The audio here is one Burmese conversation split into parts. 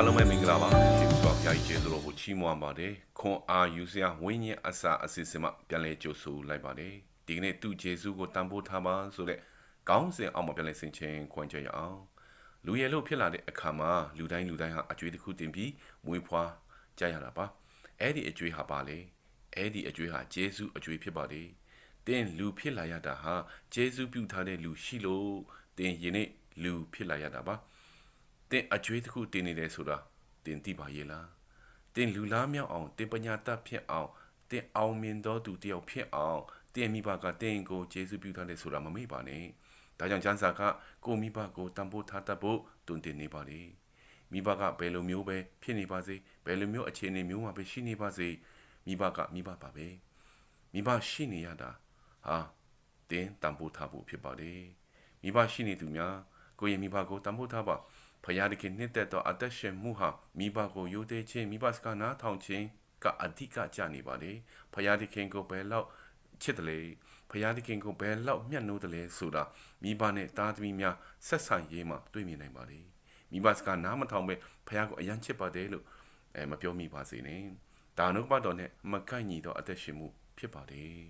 အားလုံးပဲမင်္ဂလာပါရှင်ဘောက်ပြိုင်ကျေးဇူးတော်ကိုချီးမွမ်းပါတယ်ခွန်အားယူစရာဝိညာဉ်အစာအစစ်စစ်မှပြန်လဲကြိုဆိုလိုက်ပါတယ်ဒီကနေ့သူ့ကျေးဇူးကိုတန်ဖိုးထားပါဆိုတဲ့ကောင်းစဉ်အောင်မှာပြန်လဲဆင်ခြင်ခွင့်ကြရအောင်လူရည်လို့ဖြစ်လာတဲ့အခါမှာလူတိုင်းလူတိုင်းဟာအကျွေးတစ်ခုတင်ပြီးမွေးဖွားကြရတာပါအဲ့ဒီအကျွေးဟာပါလေအဲ့ဒီအကျွေးဟာကျေးဇူးအကျွေးဖြစ်ပါတယ်တင်းလူဖြစ်လာရတာဟာကျေးဇူးပြုထားတဲ့လူရှိလို့တင်းယနေ့လူဖြစ်လာရတာပါ တင်အကျွေးတစ်ခုတင်နေတယ်ဆိုတာတင်သိပါရဲ့လားတင်လူလားမြောက်အောင်တင်ပညာတတ်ဖြစ်အောင်တင်အောင်မြင်တော်သူတယောက်ဖြစ်အောင်တင်မိဘကတင်ကိုကျေးဇူးပြုထားတယ်ဆိုတာမမေ့ပါနဲ့ဒါကြောင့်ကျမ်းစာကကိုမိဘကိုတန်ဖိုးထားတတ်ဖို့တွင်တင်နေပါလေမိဘကဘယ်လိုမျိုးပဲဖြစ်နေပါစေဘယ်လိုမျိုးအခြေအနေမျိုးမှာပဲရှိနေပါစေမိဘကမိဘပါပဲမိဘရှိနေရတာဟာတင်တန်ဖိုးထားဖို့ဖြစ်ပါတယ်မိဘရှိနေသူများကိုယ့်ရဲ့မိဘကိုတန်ဖိုးထားပါ ဖယားတခင်နှစ်သက်သောအသက်ရှင်မှုဟာမိဘကိုယိုသေးခြင်းမိဘစကားနားထောင်ခြင်းကအဓိကကြနေပါလေဖယားတခင်ကိုဘယ်လောက်ချစ်တယ်လေဖယားတခင်ကိုဘယ်လောက်မျက်နှိုးတယ်လဲဆိုတာမိဘနဲ့သားသမီးများဆက်ဆံရေးမှာတွေ့မြင်နိုင်ပါလေမိဘစကားနားမထောင်ပဲဖယားကိုအယံချစ်ပါတယ်လို့အဲမပြောမိပါစေနဲ့ဒါနုပတော်နဲ့မကိုက်ညီတော့အသက်ရှင်မှုဖြစ်ပါတယ်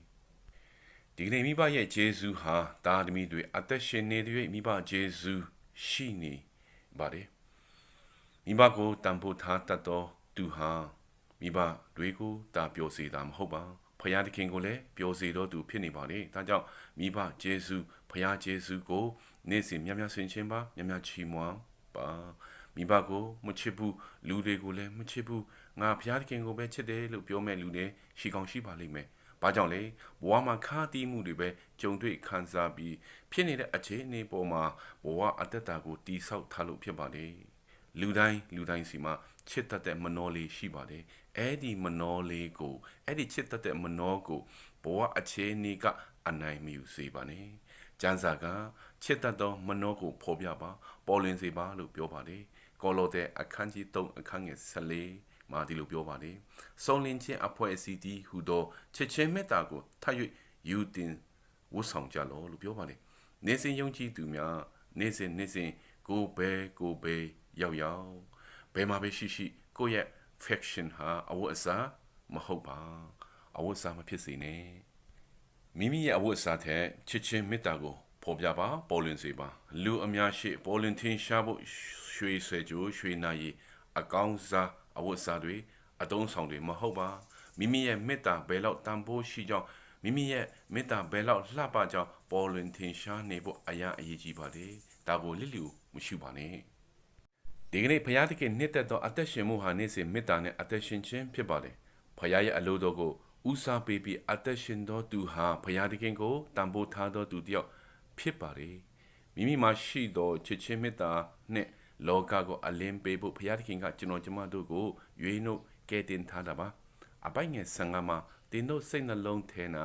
ဒီကနေ့မိဘရဲ့ဂျေဇူးဟာသားသမီးတွေအသက်ရှင်နေတဲ့မိဘဂျေဇူးရှိနေ ပါတယ်မိဘကိုတန်ဖိုးထားတတ်သောသူဟာမိဘတွေကိုတာပြောစေတာမဟုတ်ပါဖယားသခင်ကိုလည်းပြောစေတော့သူဖြစ်နေပါလေဒါကြောင့်မိဘဂျေဇုဖယားဂျေဇုကိုနေ့စဉ်များများဆင်ခြင်ပါများများချီးမွမ်းပါမိဘကိုမချစ်ဘူးလူတွေကိုလည်းမချစ်ဘူးငါဖယားသခင်ကိုပဲချစ်တယ်လို့ပြောမဲ့လူတွေရှိကောင်းရှိပါလိမ့်မယ်။ ဘာကြောင့်လဲဘဝမှာခါတီးမှုတွေပဲကြုံတွေ့ခံစားပြီးဖြစ်နေတဲ့အခြေအနေပေါ်မှာဘဝအတ္တတာကိုတီးဆောက်ထားလို့ဖြစ်ပါလေ။လူတိုင်းလူတိုင်းစီမှာချစ်တတ်တဲ့မနှောလေးရှိပါတယ်။အဲ့ဒီမနှောလေးကိုအဲ့ဒီချစ်တတ်တဲ့မနှောကိုဘဝအခြေအနေကအနိုင်မယူစေပါနဲ့။ကျမ်းစာကချစ်တတ်သောမနှောကိုဖော်ပြပါပေါ်လင်းစေပါလို့ပြောပါတယ်။ကောလောသဲအခန်းကြီး3အခန်းငယ်14 မှာဒီလိုပြောပါလေစုံလင်ခြင်းအဖွဲ့အစည်းတီဟူသောချစ်ချင်းမေတ္တာကိုထပ်၍ယူတင်ဝတ်ဆောင်ကြလောလို့ပြောပါလေနေစဉ်ယုံကြည်သူများနေစဉ်နေစဉ်ကိုဘဲကိုဘဲရောက်ရောက်ဘယ်မှာပဲရှိရှိကိုယ့်ရဲ့ faction ဟာအဝတ်အစားမဟုတ်ပါအဝတ်အစားမဖြစ်စေနဲ့မိမိရဲ့အဝတ်အစားတဲ့ချစ်ချင်းမေတ္တာကိုဖော်ပြပါပေါ်လွင်စေပါလူအများရှိပေါ်လွင်ထင်ရှားဖို့ရွှေဆွဲကြိုးရွှေနာရီအကောင်းစား အဝတ်အစားတွေအတုံးဆောင်တွေမဟုတ်ပါမိမိရဲ့မေတ္တာဘယ်လောက်တန်ဖိုးရှိကြောင်းမိမိရဲ့မေတ္တာဘယ်လောက်လှပကြောင်းပေါ်လွင်ထင်ရှားနေဖို့အရာအရေးကြီးပါတယ်ဒါကိုလစ်လျူမရှိပါနဲ့ဒီကနေ့ဘုရားသခင်နှစ်သက်သောအသက်ရှင်မှုဟာနေ့စဉ်မေတ္တာနဲ့အသက်ရှင်ခြင်းဖြစ်ပါတယ်ဘုရားရဲ့အလိုတော်ကိုဦးစားပေးပြီးအသက်ရှင်သောသူဟာဘုရားသခင်ကိုတန်ဖိုးထားသောသူတယောက်ဖြစ်ပါတယ်မိမိမှာရှိသောချစ်ချင်းမေတ္တာနဲ့ လောကကိုအလင်းပေးဖို့ဘုရားသခင်ကကျွန်တော်ကျမတို့ကိုရွေးနှုတ်ကယ်တင်ထားတာပါအပိုင်ငယ်ဆံငါမှာတင်တို့စိတ်နှလုံးထဲ၌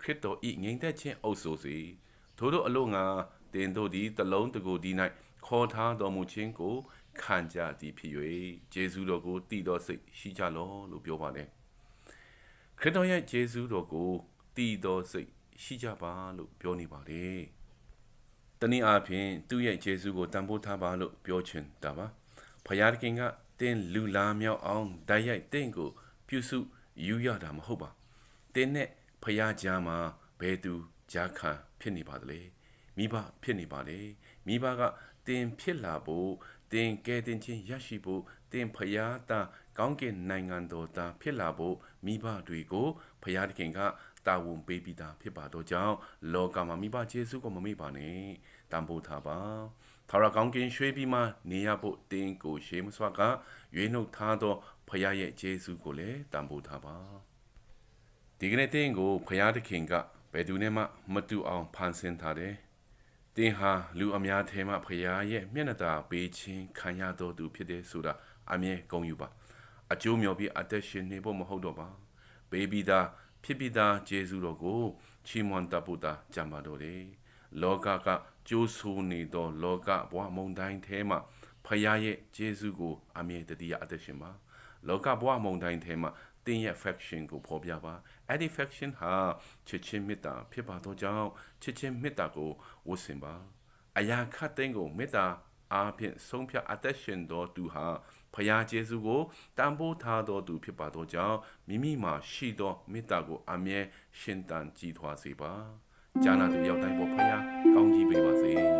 ခရစ်တော်ဤငြိမ်သက်ခြင်းအုပ်ဆိုစီထို့သောအလို့ငါတင်တို့သည်တလုံးတကူဒီ၌ခေါ်ထားတော်မူခြင်းကိုခံကြသည်ဖြစ်၍ယေရှုတော်ကိုတည်တော်စိတ်ရှိကြလောလို့ပြောပါတယ်ခရစ်တော်ရဲ့ယေရှုတော်ကိုတည်တော်စိတ်ရှိကြပါလို့ပြောနေပါတယ် တနည်းအားဖြင့်သူ့ရဲ့ယေရှုကိုတန်ဖိုးထားပါလို့ပြောချင်တာပါဖယားခင်ကတင်းလူလာမြောက်အောင်ဓာတ်ရိုက်တင်းကို ပြုစုယူရတာမဟုတ်ပါတင်းနဲ့ဖယားကြားမှာဘယ်သူကြားခံဖြစ်နေပါသလဲမိဘဖြစ်နေပါလေမိဘကတင်းဖြစ်လာဖို့တင်းကဲတင်ချင်းရရှိဖို့တင်းဖယားသားကောင်းကင်နိုင်ငံတော်သားဖြစ်လာဖို့မိဘတွေကိုဖယားတခင်က တာဝန်ပေးပြီးသားဖြစ်ပါတော့ကြောင့်လောကမှာမိဘကျေးဇူးကိုမမေ့ပါနဲ့တန်ဖိုးထားပါထာဝရကောင်းကင်ရွှေပြီးမှနေရဖို့တင်းကိုရှေးမစွာကရွေးနှုတ်ထားသောဖခင်ရဲ့ကျေးဇူးကိုလည်းတန်ဖိုးထားပါဒီကနေ့တင်းကိုဖခင်သခင်ကဘယ်သူနဲ့မှမတူအောင်ဖန်ဆင်းထားတယ်တင်းဟာလူအများထဲမှာဖခင်ရဲ့မျက်နှာသာပေးခြင်းခံရတော်သူဖြစ်တယ်ဆိုတာအမြဲဂုဏ်ယူပါအကျိုးမျှော်ပြီးအသက်ရှင်နေဖို့မဟုတ်တော့ပါဘေဘီသား ဖြစ်ပြီးသားဂျေဇုတော်ကိုချီးမွမ်းတတ်ဖို့သာကြံပါတော့တယ်လောကကကြိုးဆူနေသော လောကဘဝမုန်တိုင်းထဲမှာဖခင်ရဲ့ဂျေဇုကိုအမြဲတည်းအသက်ရှင်ပါလောကဘဝမုန်တိုင်းထဲမှာတင်းရဲ့ faction ကိုဖော်ပြပါအဲ့ဒီ faction ဟာချစ်ချင်းမေတ္တာဖြစ်ပါတော့ကြောင့်ချစ်ချင်းမေတ္တာကိုဝတ်ဆင်ပါအရာခတ်သိမ်းကိုမေတ္တာအားဖြင့်ဆုံးဖြတ်အသက်ရှင်တော်သူဟာ ဖရာကျေးဇူးကိုတန်ဖိုးထားတော်သူဖြစ်ပါသောကြောင့်မိမိမှာရှိသောမေတ္တာကိုအမြဲရှင်တန်ကြည်ထွားစေပါ။ဂျာနာသူရောက်တိုင်းပေါ်ဖရာကောင်းကြီးပေးပါစေ။